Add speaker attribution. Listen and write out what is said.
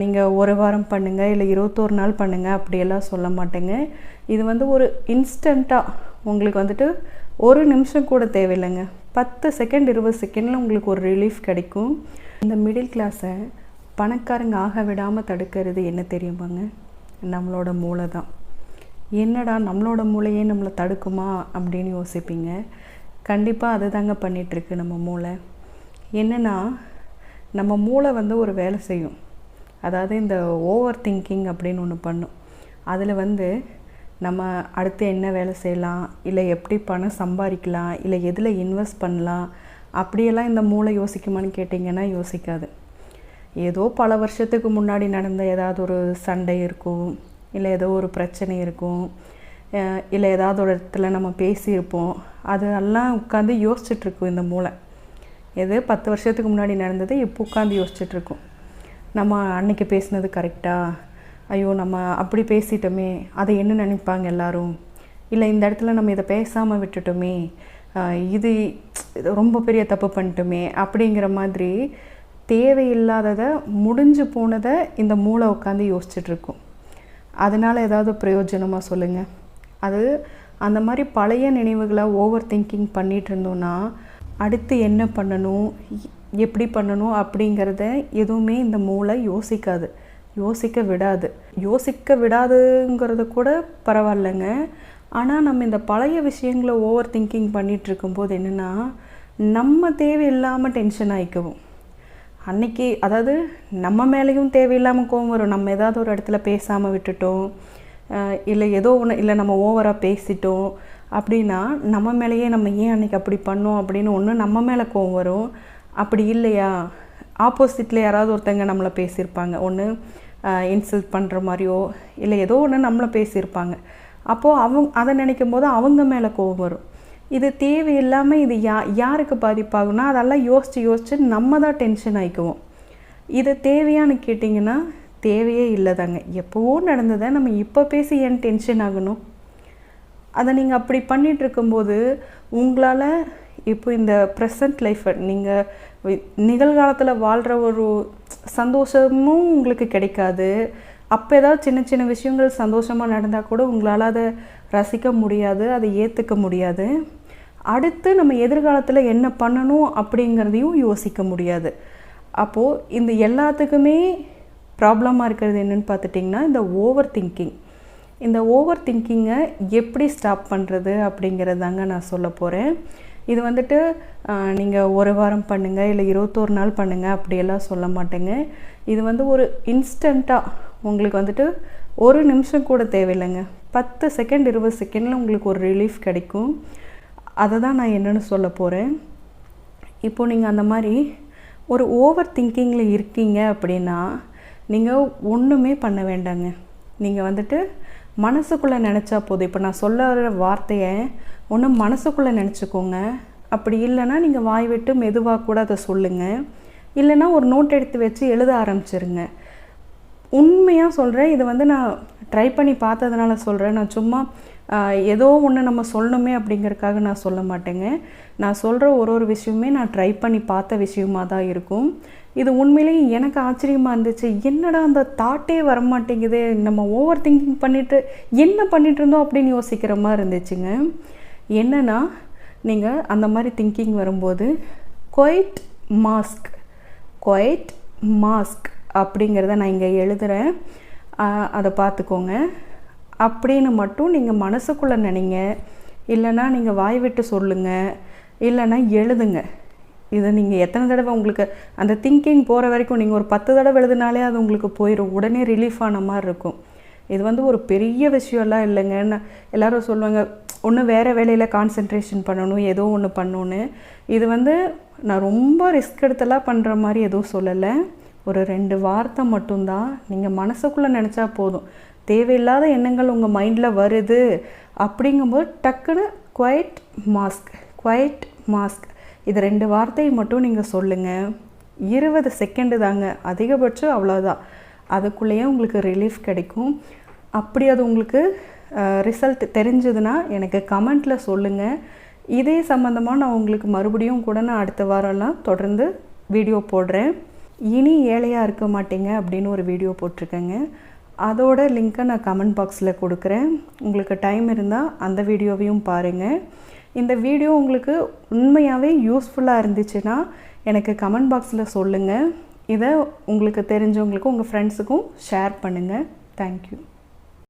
Speaker 1: நீங்கள் ஒரு வாரம் பண்ணுங்கள் இல்லை இருபத்தோரு நாள் பண்ணுங்கள் அப்படியெல்லாம் சொல்ல மாட்டேங்க. இது வந்து ஒரு இன்ஸ்டண்ட்டாக உங்களுக்கு வந்துட்டு ஒரு நிமிஷம் கூட தேவையில்லைங்க. பத்து செகண்ட் இருபது செகண்டில் உங்களுக்கு ஒரு ரிலீஃப் கிடைக்கும். இந்த மிடில் கிளாஸை பணக்காரங்க ஆக விடாமல் தடுக்கிறது என்ன தெரியுமாங்க? நம்மளோட மூளை தான். என்னடா நம்மளோட மூளையே நம்மளை தடுக்குமா அப்படின்னு யோசிப்பீங்க. கண்டிப்பாக அது தாங்க பண்ணிகிட்ருக்கு நம்ம மூளை. என்னென்னா நம்ம மூளை வந்து ஒரு வேலை செய்யும். அதாவது இந்த ஓவர் திங்கிங் அப்படின்னு ஒன்று பண்ணும். அதில் வந்து நம்ம அடுத்து என்ன வேலை செய்யலாம் இல்லை எப்படி பணம் சம்பாதிக்கலாம் இல்லை எதில் இன்வெஸ்ட் பண்ணலாம் அப்படியெல்லாம் இந்த மூளை யோசிக்குமான்னு கேட்டிங்கன்னா யோசிக்காது. ஏதோ பல வருஷத்துக்கு முன்னாடி நடந்த ஏதாவது ஒரு சண்டை இருக்கும் இல்லை ஏதோ ஒரு பிரச்சனை இருக்கும் இல்லை ஏதாவது ஒரு இடத்துல நம்ம பேசியிருப்போம் அதெல்லாம் உட்காந்து யோசிச்சுட்ருக்கும் இந்த மூளை. எது பத்து வருஷத்துக்கு முன்னாடி நடந்தது இப்போ உட்காந்து யோசிச்சுட்ருக்கோம் நம்ம அன்னைக்கு பேசினது கரெக்டாக ஐயோ நம்ம அப்படி பேசிட்டோமே அதை என்ன நினைப்பாங்க எல்லாரும்? இல்லை இந்த இடத்துல நம்ம இதை பேசாமல் விட்டுட்டோமே இது ரொம்ப பெரிய தப்பு பண்ணிட்டோமே அப்படிங்கிற மாதிரி தேவையில்லாததை முடிஞ்சு போனதை இந்த மூளை உட்காந்து யோசிச்சுட்ருக்கும் அதனால் ஏதாவது பிரயோஜனமாக சொல்லுங்கள் அது அந்த மாதிரி பழைய நினைவுகளை ஓவர் திங்கிங் பண்ணிகிட்டு இருந்தோன்னா அடுத்து என்ன பண்ணணும்? எப்படி பண்ணணும் அப்படிங்கிறத எதுவுமே இந்த மூளை யோசிக்காது. யோசிக்க விடாது. யோசிக்க விடாதுங்கிறது கூட பரவாயில்லைங்க. ஆனால் நம்ம இந்த பழைய விஷயங்களை ஓவர் திங்கிங் பண்ணிகிட்டு இருக்கும்போது என்னென்னா நம்ம தேவையில்லாமல் டென்ஷன் ஆகிக்கவும் அன்னைக்கு அதாவது நம்ம மேலேயும் தேவையில்லாமல் கோவம் வரும். நம்ம ஏதாவது ஒரு இடத்துல பேசாமல் விட்டுட்டோம். இல்லை ஏதோ ஒன்று இல்லை நம்ம ஓவராக பேசிட்டோம். அப்படின்னா நம்ம மேலேயே நம்ம ஏன் அன்றைக்கி அப்படி பண்ணோம் அப்படின்னு ஒன்று நம்ம மேலே கோவம் வரும். அப்படி இல்லையா? ஆப்போசிட்டில் யாராவது ஒருத்தங்க நம்மளை பேசியிருப்பாங்க. ஒன்று இன்சல்ட் பண்ணுற மாதிரியோ இல்லை ஏதோ ஒன்று நம்மளை பேசியிருப்பாங்க. அப்போது அவங்க அதை நினைக்கும் போது அவங்க மேலே கோவம் வரும். இது தேவையில்லாமல் இது யா யாருக்கு பாதிப்பாகும்னா அதெல்லாம் யோசித்து யோசித்து நம்ம தான் டென்ஷன் ஆகிக்குவோம் இது தேவையான்னு கேட்டிங்கன்னா தேவையே இல்லை தாங்க எப்போவோ நடந்ததை நம்ம இப்போ பேசி ஏன் டென்ஷன் ஆகணும்? அதை நீங்கள் அப்படி பண்ணிகிட்ருக்கும்போது உங்களால் இப்போ இந்த ப்ரெசன்ட் லைஃப்பை நீங்கள் நிகழ்காலத்தில் வாழ்கிற ஒரு சந்தோஷமும் உங்களுக்கு கிடைக்காது. அப்போ ஏதாவது சின்ன சின்ன விஷயங்கள் சந்தோஷமாக நடந்தால் கூட உங்களால் அதை ரசிக்க முடியாது அதை ஏற்றுக்க முடியாது. அடுத்து நம்ம எதிர்காலத்தில் என்ன பண்ணணும் அப்படிங்கிறதையும் யோசிக்க முடியாது. அப்போது இந்த எல்லாத்துக்குமே ப்ராப்ளமாக இருக்கிறது என்னென்னு பார்த்துட்டிங்கன்னா இந்த ஓவர் திங்கிங் இந்த ஓவர் திங்கிங்கை எப்படி ஸ்டாப் பண்ணுறது அப்படிங்கிறது தாங்க நான் சொல்ல போகிறேன் இது வந்துட்டு நீங்கள் ஒரு வாரம் பண்ணுங்கள் இல்லை இருபத்தோரு நாள் பண்ணுங்கள் அப்படியெல்லாம் சொல்ல மாட்டேங்க. இது வந்து ஒரு இன்ஸ்டண்ட்டாக உங்களுக்கு வந்துட்டு ஒரு நிமிஷம் கூட தேவையில்லைங்க. பத்து செகண்ட் இருபது செகண்டில் உங்களுக்கு ஒரு ரிலீஃப் கிடைக்கும். அதை தான் நான் என்னென்னு சொல்ல போகிறேன் இப்போ நீங்கள் அந்த மாதிரி ஒரு ஓவர் திங்கிங்கில் இருக்கீங்க அப்படின்னா நீங்கள் ஒன்றுமே பண்ண வேண்டாங்க. நீங்கள் வந்துட்டு மனசுக்குள்ளே நினச்சா போதும். இப்போ நான் சொல்ல வர வார்த்தையை ஒன்று மனசுக்குள்ளே நினச்சிக்கோங்க. அப்படி இல்லைன்னா நீங்கள் வாய் விட்டு மெதுவாக கூட அதை சொல்லுங்கள் இல்லைன்னா ஒரு நோட் எடுத்து வச்சு எழுத ஆரம்பிச்சிருங்க. உண்மையாக சொல்கிறேன் இது வந்து நான் ட்ரை பண்ணி பார்த்ததுனால சொல்கிறேன் நான் சும்மா ஏதோ ஒன்று நம்ம சொல்லணுமே அப்படிங்கிறதுக்காக நான் சொல்ல மாட்டேங்க. நான் சொல்கிற ஒரு ஒரு விஷயமே நான் ட்ரை பண்ணி பார்த்த விஷயமா தான் இருக்கும். இது உண்மையிலேயே எனக்கு ஆச்சரியமாக இருந்துச்சு. என்னடா அந்த தாட்டே வரமாட்டேங்குது. நம்ம ஓவர் திங்கிங் பண்ணிட்டு என்ன பண்ணிட்டு இருந்தோம் அப்படின்னு யோசிக்கிற மாதிரி இருந்துச்சுங்க. என்னன்னா நீங்கள் அந்த மாதிரி திங்கிங் வரும்போது கொயிட் மாஸ்க் கொயிட் மாஸ்க் அப்படிங்கிறத நான் இங்கே எழுதுகிறேன் அதை பார்த்துக்கோங்க. அப்படின்னு மட்டும் நீங்கள் மனசுக்குள்ளே நினைங்க. இல்லைன்னா நீங்கள் வாய் விட்டு சொல்லுங்கள் இல்லைன்னா எழுதுங்க. இதை நீங்கள் எத்தனை தடவை உங்களுக்கு அந்த திங்கிங் போகிற வரைக்கும் நீங்கள் ஒரு பத்து தடவை எழுதுனாலே அது உங்களுக்கு போயிடும் உடனே ரிலீஃப் ஆன மாதிரி இருக்கும். இது வந்து ஒரு பெரிய விஷயம்லாம் இல்லைங்க. நான் சொல்லுவாங்க ஒன்று வேறு வேலையில் கான்சென்ட்ரேஷன் பண்ணணும் ஏதோ ஒன்று பண்ணணுன்னு இது வந்து நான் ரொம்ப ரிஸ்க் எடுத்தெல்லாம் பண்ணுற மாதிரி எதுவும் சொல்லலை. ஒரு ரெண்டு வார்த்தை மட்டும்தான் நீங்கள் மனசுக்குள்ளே நினச்சா போதும். தேவையில்லாத எண்ணங்கள் உங்கள் மைண்டில் வருது அப்படிங்கும்போது டக்குன்னு குவைட் மாஸ்க் குவைட் மாஸ்க் இது ரெண்டு வார்த்தையை மட்டும் நீங்கள் சொல்லுங்கள் இருபது செகண்டு தாங்க அதிகபட்சம் அவ்வளோதான் அதுக்குள்ளேயே உங்களுக்கு ரிலீஃப் கிடைக்கும். அப்படி அது உங்களுக்கு ரிசல்ட் தெரிஞ்சதுன்னா எனக்கு கமெண்ட்டில் சொல்லுங்கள் இதே சம்மந்தமாக நான் உங்களுக்கு மறுபடியும் கூட நான் அடுத்த வாரம்லாம் தொடர்ந்து வீடியோ போடுறேன். இனி ஏழையாக இருக்க மாட்டீங்க அப்படின்னு ஒரு வீடியோ போட்டிருக்கேங்க. அதோட லிங்க்கை நான் கமெண்ட் பாக்ஸில் கொடுக்குறேன். உங்களுக்கு டைம் இருந்தால் அந்த வீடியோவையும் பாருங்கள் இந்த வீடியோ உங்களுக்கு உண்மையாகவே யூஸ்ஃபுல்லாக இருந்துச்சுன்னா எனக்கு கமெண்ட் பாக்ஸில் சொல்லுங்கள் இதை உங்களுக்கு தெரிஞ்சவங்களுக்கும் உங்கள் ஃப்ரெண்ட்ஸுக்கும் ஷேர் பண்ணுங்கள் தேங்க்யூ